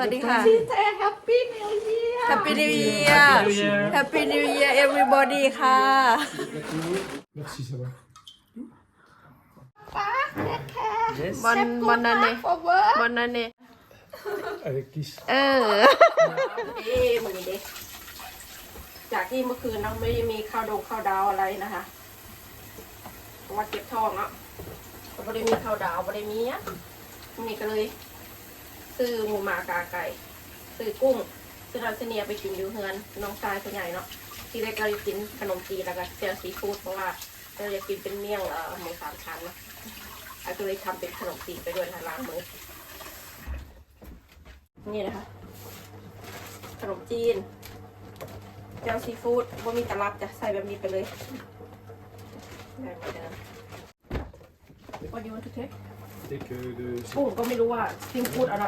วัสดีค่ะ She say Happy New Year Happy New Year Happy New Year everybody ค่ะ Merci, ça va. ป้า take care บอลบอลนั่นเอง for work บอลนั่นเอง Avec qui เออ เอ้มือเด็ก จากที่เมื่อคืนน้องไม่ได้มีข้าวดงข้าวดาวอะไรนะคะเพราะว่าเก็บทองอะก็ไม่ได้มีข้าวดาวไม่ได้มีอะนี่ก็เลย ซื้อหมูหมากาไก่ซื้อกุ้งซื้อเราเสเนียไปกินอยู่เฮือนน้องชายคนใหญ่เนาะที่แรกก็เลยกินขนมจีนแล้วก็เจียซีฟู้ดเพราะว่าเราอยากกินเป็นเมี่ยงเอ่อหมูสามชั้นเนาะอาก็เลยทำเป็นขนมจีนไปด้วยนะล้างมือนี่นะคะ ขนมจีนเจียวซีฟู้ดว่ามีตลับจะใส่แบบนี้ไปเลยแบบนี้เดิม What do you want to take? Dès que le, กุ้งก็ไม่รู้ว่าซีฟู้ดอะไร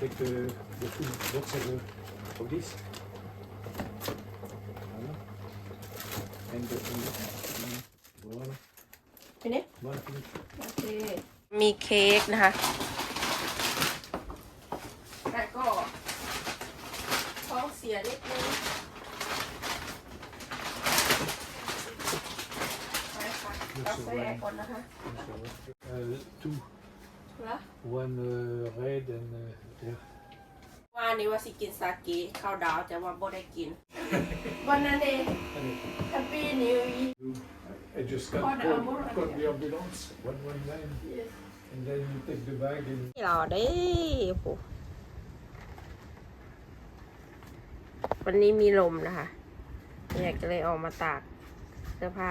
dès que le fou donc c'est le au glisse. Voilà. And the, and the, voilà. ทีนี้ Voilà, fini. โอเค มีเค้กนะคะ แต่ก็ท้องเสียนิดนึงไปค่ะกาแฟก่อนนะคะ Uh, two. แล้ว One uh, red and uh, yeah. ว่านี่ว่าสิกินซาเกะข้าวดาวแต่ว่าบ่ได้กิน วันนั้นเอง Allez, Happy New Year I just got Oh, the called, ambulance, called yeah. the ambulance, 119, and then you take the bag and เราได้โหวันนี้มีลมนะคะเนี่ยก็เลยออกมาตากเสื้อผ้า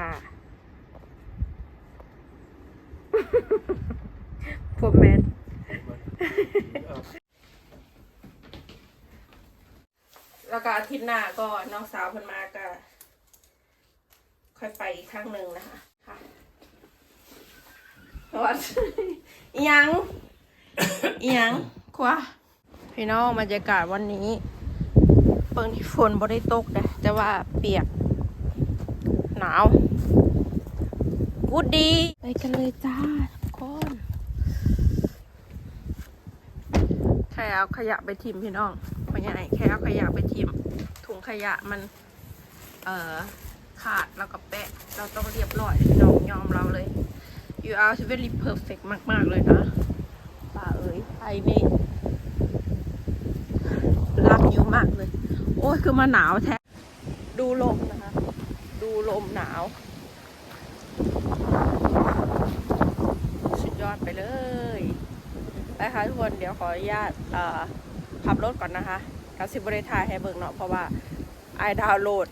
ผมแมนแล้วก็อาทิตย์หน้าก็น้องสาวเพิ่นมาก็ค่อยไปอีกครั้งหนึ่งนะคะค่ะเพราะว่าอิหยังอิหยังควะพี่น้องบรรยากาศวันนี้เปิงที่ฝนบ่ได้ตกนะแต่ว่าเปียก หนาว กูดดี ไปกันเลยจ้าทุกคน ใครเอาขยะไปทิมพี่น้องคนใหญ่แค่เอาขยะไปทิมถุงขยะมัน เอ่อขาดแล้วก็แปะ เราต้องเรียบร้อยพี่น้องยอมเราเลย you are very perfect มาก ๆ เลยนะป้าเอ๋ยไอนี่รักยูมากเลย โอ้ยคือมาหนาวแท้ ดูลมนะคะ ดูลมหนาว สุดยอดไปเลย ไปค่ะทุกคนเดี๋ยวขออนุญาตขับรถก่อนนะคะกับสิบริทายให้เบิ่งเนาะเพราะว่าไอดาวน์โหลด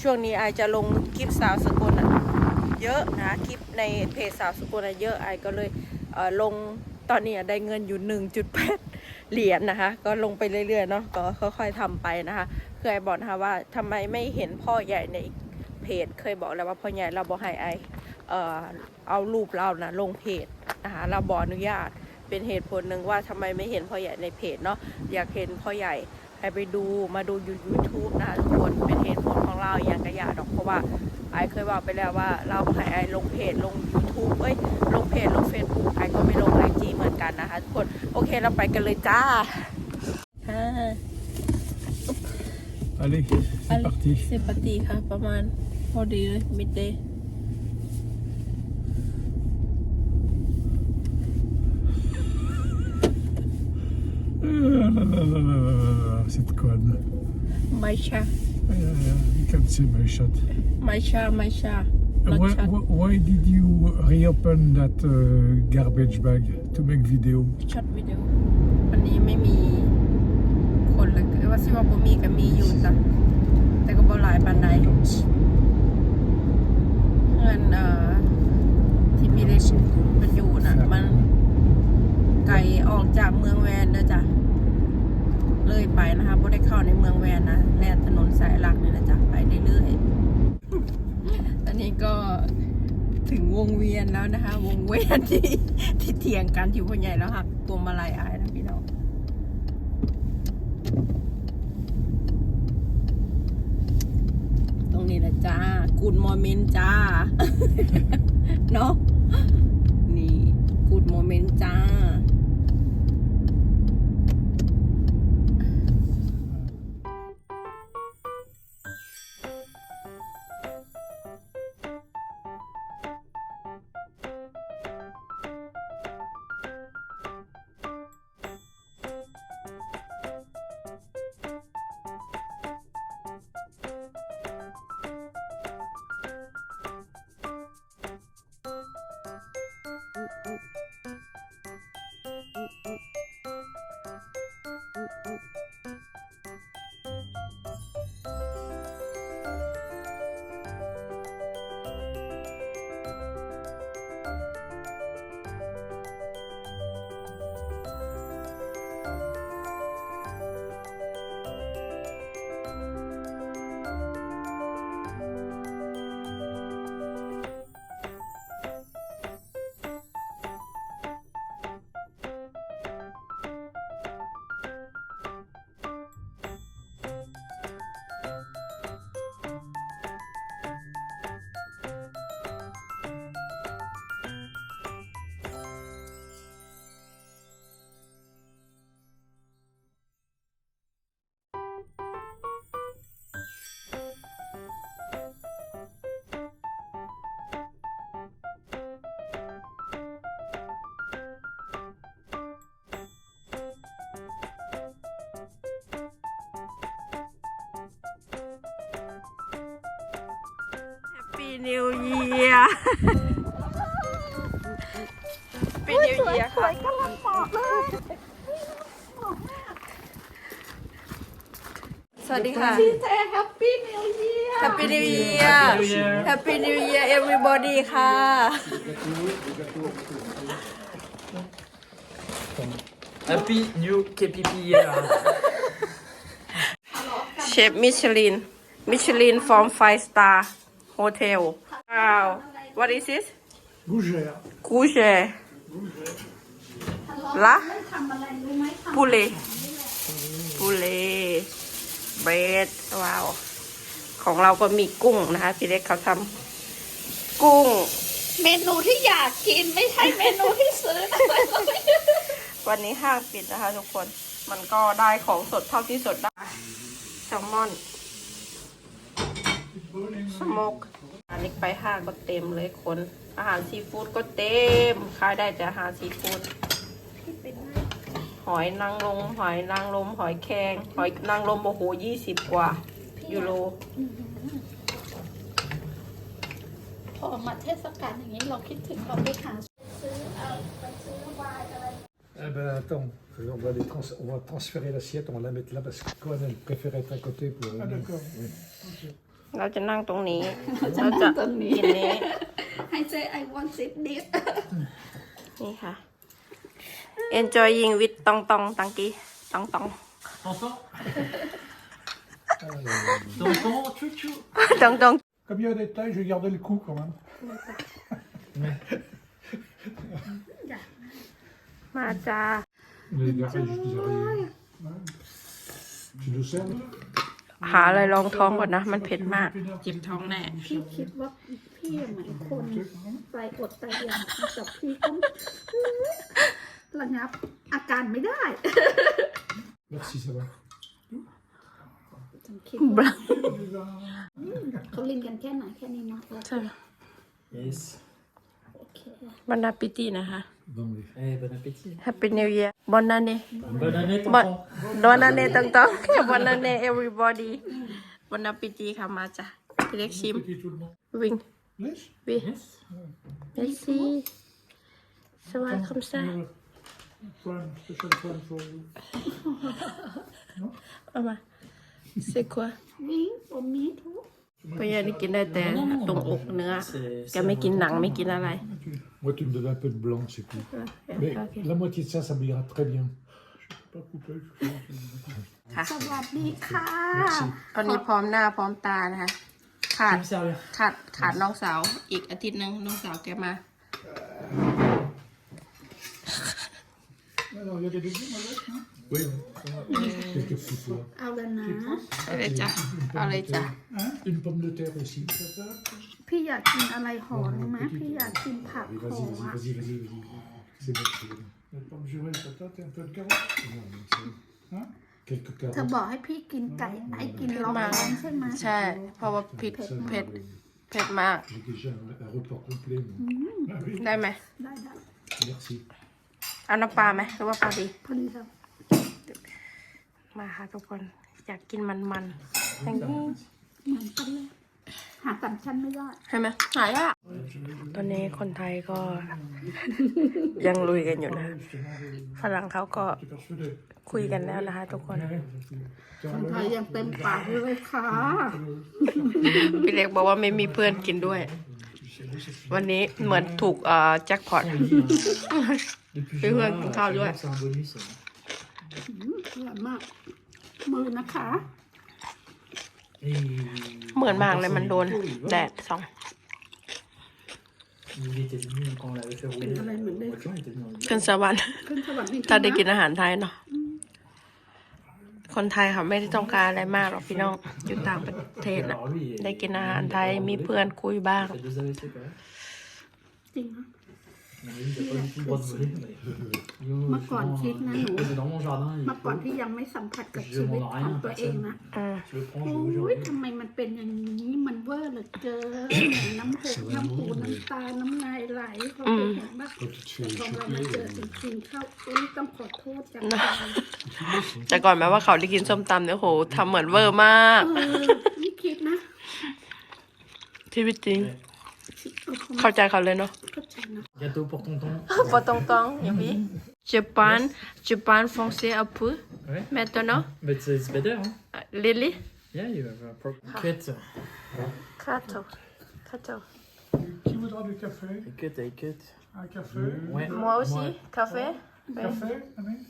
ช่วงนี้ไอจะลงคลิปสาวสกุลอะเยอะนะคลิปในเพจสาวสกุลอะเยอะไอก็เลยเลงตอนนี้ได้เงินอยู่ 1.8 เหรียญนะคะ ก็ลงไปเรื่อยๆเนาะก็ค่อยๆทำไปนะคะเคือไอบอกนะคะว่าทำไมไม่เห็นพ่อใหญ่ในเพจ เคยบอกแล้วว่าพ่อใหญ่เราบอกให้ไอเออเอารูปเรานะลงเพจนะคะเราบอกอนุญาต เป็นเหตุผลหนึ่งว่าทำไมไม่เห็นพ่อใหญ่ในเพจเนาะอยากเห็นพ่อใหญ่ให้ไปดูมาดูยู YouTube นะคะทุกคนเป็นเหตุผลของเราอย่างกระยาดอกเพราะว่าไอเคยบอกไปแล้วว่าเราให้ไอลงเพจลง YouTube เอ้ยลงเพจลง Facebook ไอก็ไม่ลงไอจีเหมือนกันนะคะทุกคนโอเคเราไปกันเลยจ้าค่ะ allez, c'est parti. เซปตีค่ะประมาณพอดีเลยมิดเดย์ Ah, là, là, là, là, là, là, Cette conne. ไมชา Ah, You can see my shot. ไมชาไมชา not Why, chat why- why did you reopen that uh, garbage bag to make video? ช็อตวิดีโอวันนี้ไม่มีคนเลยว่าสิว่าบ่มีก็มีอยู่จ้ะแต่ก็บ่หลายปานใด Don't เงินเอ่อที่มีเล็กมันอยู่น่ะมัน ไกลออกจากเมืองแวนเด้อจ้ะเลยไปนะคะบ่ได้เข้าในเมืองแวนนะแลนถนนสายหลักนี่นะจ๊ะไปเรื่อยๆตอนนี้ก็ถึงวงเวียนแล้วนะคะ วงเวียนที่ที่เถียงกันที่พ่อใหญ่แล้วหักพวมาลัยอายนะพี่น้องตรงนี้นะจ้ากูดโมเมนต์จ้าเนาะนี่กูดโมเมนต์จ้า New Year Happy New Year ค่ะกำลังปอกเลย สวัสดีค่ะพี่เจแฮปปี้นิวเยียร์ Happy New Year Happy New Year everybody ค่ะ Happy New KPP year. เชฟมิชลิน มิชลิน from five star hotel ว้าว what is this Gougère. กูเชละทำอะไรรู้ไหมทปู เลปูเลเบรดว้าวของเราก็มีกุ้งนะคะ พี่เล็กเขาทำกุ้งำเมนูที่อยากกินไม่ใช่เมนูที่ซื้อนะวันนี้ห้างปิดนะคะทุกคน มันก็ได้ของสดเท่าที่สดได้ แซลมอน สโมกอันนี้ไปห้างก็เต็มเลยคน อาหารซีฟู้ดก็เต็มขายได้แต่อาหารซีฟู้ดหอยนางรมหอยนางรมหอยแครงหอยนางรมโอ้โหยี่สิบกว่ายูโรพอมาเทศกาลอย่างนี้เราคิดถึงเราไปหาซื้อเอาไปซื้อวายอะไร Eh ben attends, on va, les trans- on va transférer l'assiette, on va la mettre là parce que Cohen elle préfère être à côté pour. Ah d'accord. เราจะนั่งตรงนี้ เราจะตรงนี้กินนี้ให้เจ I want this dish นี่ค่ะ enjoying with ตองตองตังกี้ตองตอง Tonton Tonton, chouchou ตองตอง Comme il y a des tailles, je vais garder le coup quand même. มาจ้า Les garages, je disais rien. Tu nous sers หาอะไรรองท้องก่อนนะ มันเผ็ดมาก เจ็บท้องแน่ พี่คิดว่าพี่เหมือนคนใจอดใจอยากแต่พี่ก็ระงับ อาการไม่ได้ Merci, ça va. ฉันคิดว่าเขาเล่นกันแค่ไหนแค่นี้เนาะ Yes. โอเคบรรดาปิตี้นะคะ Dans les... Eh, bon appétit. Happy New Year บอนนาเน่ Bonne année, บอน tonton. บอนนาเน่ตองตองบอนนาเน่ everybody บอนนาปิตี้ค่ะมาจ้ะพี่เล็กชิม Petit tout le monde. วิ่ง Yes วิ่ง Yes. merci สวัสดีคุณซ่า Prime, special prime for you. เอามาเซ็กว่าวิ่งผมมีทุกพยานี่กินได้แต่ตรงอกเนื้อ C'est- แกไม่กินหนังไม่กินอะไร Moi, tu me donnes un peu de blanc, c'est tout. Mais โอเค la moitié de ça, ça m'ira très bien. Je peux pas couper. ค่ะสวัสดีค่ะ ตอนนี้พร้อมหน้าพร้อมตานะคะ ขาด Je vais me servir. ขาด ขาดน้องสาว อีกอาทิตย์หนึงน้องสาวแกมา Alors, il y a des légumes avec, non Oui, oui. Quelques petits pois. เอาแล้วนะ เอาเลยจ้ะเอาเลยจ้ะ Hein Une pomme de terre aussi. พี่อยากกินอะไรห่อรู้ไหมพี่อยากกินผัก Allez, ห่อ vas-y, อะ vas-y, vas-y, vas-y, vas-y. C'est bon, c'est bon. Une pomme jurée, une patate et un peu de carotte Non, mais c'est- Hein Quelques เธอ carottes. บอกให้พี่กินไก่ไอ้กินล็อกท้องใช่ไหมใช่ เพราะว่าพริก Ça, เผ็ด oui. เผ็ดมาก J'ai déjà un, un repas complet. moi. Ah oui, ได้ไหม ได้ได้ merci. เอาน้ำปลาไหมหรือว่าพอดี พอดีครับ มาค่ะทุกคนอยากกินมันๆอย่างนี้เหมือนกันเลยหาสามชั้นไม่ได้ใช่ไหมหายากตอนนี้คนไทยก็ ยังลุยกันอยู่นะฝรั่งเขาก็ T'es persuadé คุยกันแล้วนะคะทุกคน Tiens, คนไทยยังเต็มปากอยู่เลยค่ะ พี่เล็กบอกว่าไม่มีเพื่อนกินด้วย วันนี้เหมือนถูกเอ่อแจ็คพอต Depuis Et ouais, juin, on parle, chaque jour, ouais. c'est un bonus. อืมอร่อยมาก มือนะคะ Et เหมือนมากเลยมันโดนแดดสอง Il était venu quand on l'avait fait rouler. Une semaine, Au mais- mois de juin, il était venu en hiver. ขึ้นสวรรค์ขึ้นสวรรค์จริงๆถ้าได้กินนะอาหารไทยเนาะคนไทยเขาไม่ได้ต้องการอะไรมากหรอกพี่น้องอยู่ต่างประเทศนะ Alors lui, il- ได้กินอาหารไทยมีเพื่อนคุยบ้าง il fait deux AVC quand même. จริงนะ Mais lui, il a pas du tout le droit de voler. mais- Yo, Ma souvent, corde, chic, euh, nanou. c'est dans mon jardin. il เมื่อก่อน faut- ที่ยังไม่สัมผัสกับ Je ชีวิต demande ของ rien à ตัวเองนะอืม Je le prends, je โอ้ le ย jure. ทำไมมันเป็นอย่างนี้มันเวอร์เหลือเกินน้ำหูน้ำหูน้ำตา น้ำลายไหลพอไปเห็นว่า quand tu te fais พอเรามา choper, เจอ euh, จริงๆเข้าอุ้ยต้องขอโทษจากใจแต่ก่อนแม้ว่าเขาได้กินส้มตำเนี่ยโหทำเหมือนเวอร์มากเออนี่คิดนะชีวิตจริง เข้าใจเขาเลยเนาะ เข้าใจนะ Gâteau pour tonton. ปอตรงตองอย่างนี้ je parle je parle français un peu Ouais. maintenant But it's better, huh? Lily Yeah, you have a proper cut. cattle cattle Qui voudra du café I cut, I cut. Un café Ouais. moi aussi café Café, Amine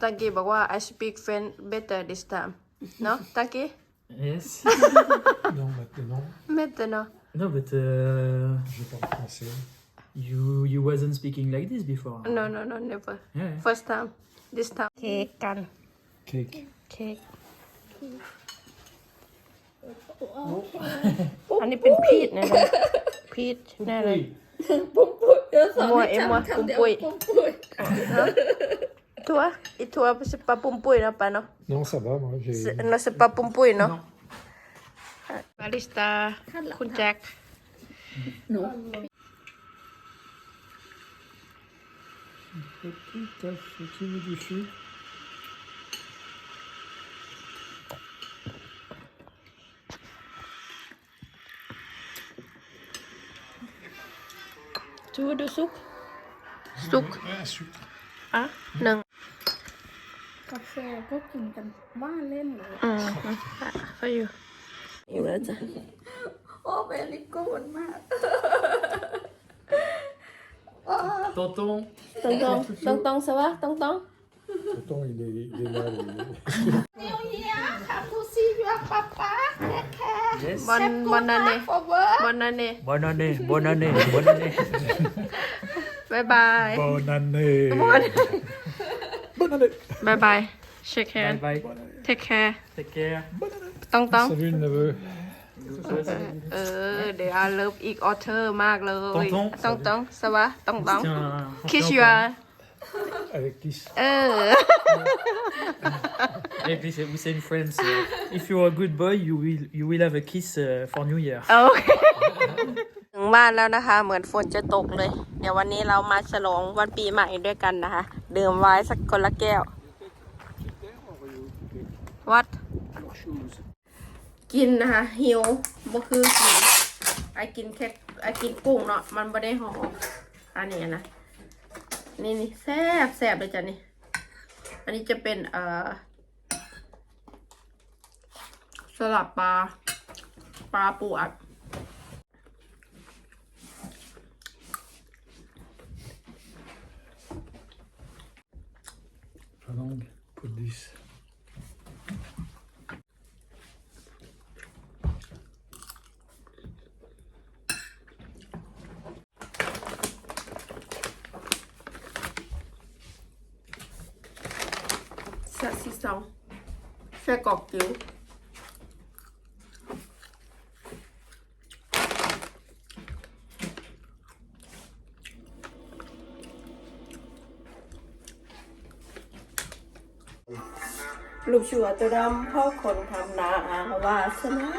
Tanki บอกว่า I speak French better this time เนาะ Tanki Yes. Non, maintenant, maintenant no, but uh, je parle français. you you wasn't speaking like this before. no no no never Yeah. first time this time เค้กกัน Cake. เค้กอันนี้เป็นพีชนะเลยพีชแน่เลย ปุ้มปุ้ยเดี๋ยวสอน มัว ให้ เอ็มมัว จำคำเดียว ปุ้มปุ้ย ปุ้ม ปุ้ยทัวอีทัวไม่ใช่ปลาปุ่มปุ้ยนะปะเนาะ Non, ça va, moi, j'ai... C'est- non c'est pas ปุ่มปุ้ยเนาะบาริสต้าขั้นหลังคุณแจ็คหนู Petit café, qui veut du sucre จูดูซุกซุก Un sucre. อะหนึ่ง กาแฟก็กินกันบ้าเล่นเลยอืมเขาอยู่อยู่แล้วจ้ะโอ้เบลิกูดมาก Tonton. ตรงตรงตรงตรงสวะตรงตรง Pourtant, il est, il est là. il est- นิวเยียค่ะทูซียูป้าป้าแค่แค่ Yes. บอลบอลนั่นเองฟอร์เวิร์บอลนั่นเอง Bonne année, bonne année, bonne année. บายบาย Bonne année Bonne- Bonne année บา ยบาย shake hand bye bye. take care Take care. ต้องต้อง Salut le neveu เออเดี๋ยวอาเลิฟอีกออเทอร์มากเลย ต้องต้องต้องต้องสวะต้องต้อง Tiens, on se kiss tient you au are avec kiss. เออ courant. Hey, please, we say in France, uh, if you're a good boy, you will you will have a kiss uh, for New Year. โอเค ถึงบ้านแล้วนะคะ เหมือนฝนจะตกเลย เดี๋ยววันนี้เรามาฉลองวันปีใหม่ด้วยกันนะคะ ดื่มไว้สักคนละแก้ว วัด กินนะคะหิวบ่คือกินไอกินแค่ไอกินกุ้งเนาะมันไม่ได้หอมอันนี้นะนี่นี่แซ่บแซ่บเลยจ้ะนี่ อันนี้จะเป็นเอ่อสลับปลาปลาปูอัด Pardon, pour 10. แซ่บซีซองแซ่บกรอกจิ๋ว ลูกชัวตัวดำเพราะคนทำนาวาสนา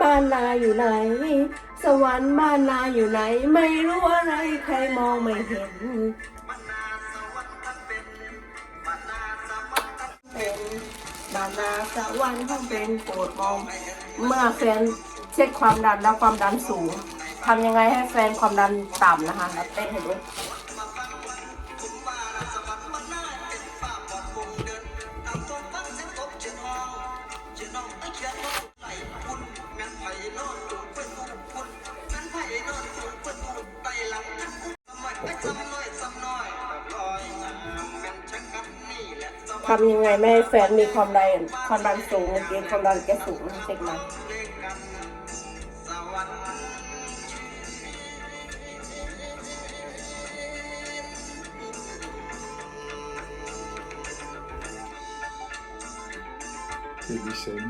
บ้านนาอยู่ไหน สวรรค์บ้านนาอยู่ไหน ไม่รู้อะไรใครมองไม่เห็นเป็นบ้านนาสวรรค์ทั้งเป็นโปรดมอง เมื่อแฟนเช็คความดันแล้วความดันสูงทำยังไงให้แฟนความดันต่ำนะคะแล้วเต้นให้ดู ทำยังไงไม่ให้แฟนมีความดันความดันสูงเมื่อกี้ความดันแกสูงเช็คมาคือดีสิง